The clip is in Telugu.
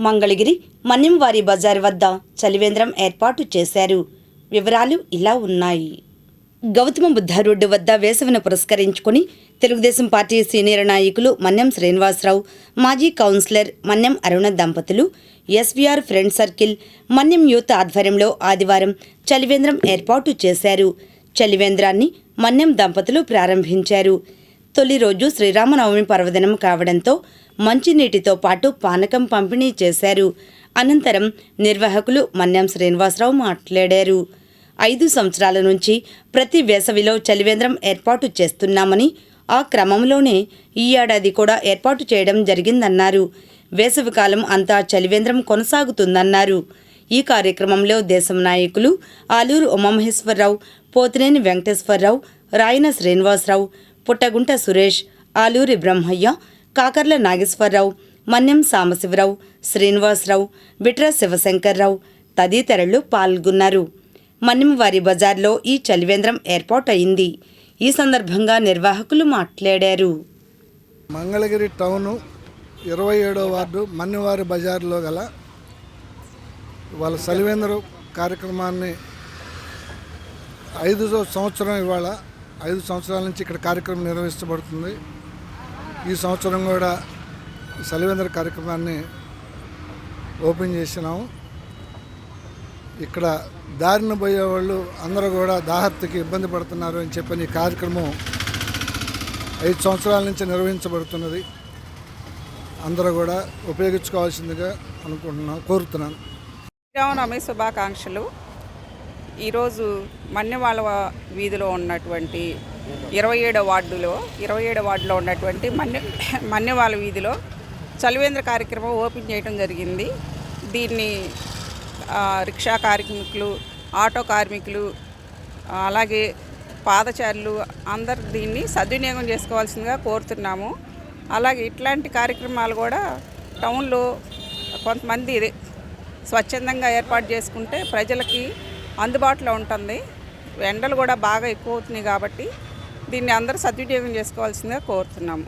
మంగళగిరి మన్యంవారి బజార్ వద్ద చలివేంద్రం ఏర్పాటు చేశారు. వివరాలు ఇలా ఉన్నాయి. గౌతమ బుద్ధ రోడ్డు వద్ద వేసవిని పురస్కరించుకుని తెలుగుదేశం పార్టీ సీనియర్ నాయకులు మన్యం శ్రీనివాసరావు మాజీ కౌన్సిలర్ మన్యం అరుణ దంపతులు SVR friend circle Manyam youth ఆధ్వర్యంలో ఆదివారం చలివేంద్రం ఏర్పాటు చేశారు. చలివేంద్రాన్ని మన్యం దంపతులు ప్రారంభించారు. తొలి రోజు శ్రీరామనవమి పర్వదినం కావడంతో మంచినీటితో పాటు పానకం పంపిణీ చేశారు. అనంతరం నిర్వాహకులు మన్యం శ్రీనివాసరావు మాట్లాడారు. ఐదు సంవత్సరాల నుంచి ప్రతి వేసవిలో చలివేంద్రం ఏర్పాటు చేస్తున్నామని ఆ క్రమంలోనే ఈ ఏడాది కూడా ఏర్పాటు చేయడం జరిగిందన్నారు. వేసవికాలం అంతా చలివేంద్రం కొనసాగుతుందన్నారు. ఈ కార్యక్రమంలో దేశం నాయకులు ఆలూరు ఉమామహేశ్వరరావు పోతినేని వెంకటేశ్వరరావు రాయన శ్రీనివాసరావు పుట్టగుంట సురేష్ ఆలూరి బ్రహ్మయ్య కాకర్ల నాగేశ్వరరావు మన్యం సాంబశివరావు శ్రీనివాసరావు బిట్ర శివశంకర్రావు తదితరులు పాల్గొన్నారు. మన్యంవారి బజార్లో ఈ చలివేంద్రం ఏర్పాటయింది. ఈ సందర్భంగా నిర్వాహకులు మాట్లాడారు. మంగళగిరి టౌను ఇరవై ఏడో వార్డు మన్నివారి బజార్లో గల వాళ్ళ సలివేంద్ర కార్యక్రమాన్ని ఐదు సంవత్సరం ఇవాళ ఐదు సంవత్సరాల నుంచి ఇక్కడ కార్యక్రమం నిర్వహించబడుతుంది. ఈ సంవత్సరం కూడా సలివేంద్ర కార్యక్రమాన్ని ఓపెన్ చేసినాము. ఇక్కడ దారిన పోయే వాళ్ళు అందరూ కూడా దాహత్తుకి ఇబ్బంది పడుతున్నారు అని చెప్పని ఈ కార్యక్రమం ఐదు సంవత్సరాల నుంచి నిర్వహించబడుతున్నది. అందరూ కూడా ఉపయోగించుకోవాల్సిందిగా అనుకుంటున్నాను కోరుతున్నాను. శ్రీరామనవమి శుభాకాంక్షలు. ఈరోజు మన్నెవాళ్ళ వీధిలో ఉన్నటువంటి ఇరవై ఏడో వార్డులో ఇరవై ఏడో వార్డులో ఉన్నటువంటి మన్య మన్నెవాళ్ళ వీధిలో చలివేంద్ర కార్యక్రమం ఓపెన్ చేయడం జరిగింది. దీన్ని రిక్షా కార్మికులు ఆటో కార్మికులు అలాగే పాదచారులు అందరు దీన్ని సద్వినియోగం చేసుకోవాల్సిందిగా కోరుతున్నాము. అలాగే ఇట్లాంటి కార్యక్రమాలు కూడా టౌన్లో కొంతమంది ఇది స్వచ్ఛందంగా ఏర్పాటు చేసుకుంటే ప్రజలకి అందుబాటులో ఉంటుంది. ఎండలు కూడా బాగా ఎక్కువ అవుతున్నాయి కాబట్టి దీన్ని అందరూ సద్వినియోగం చేసుకోవాల్సిందిగా కోరుతున్నాము.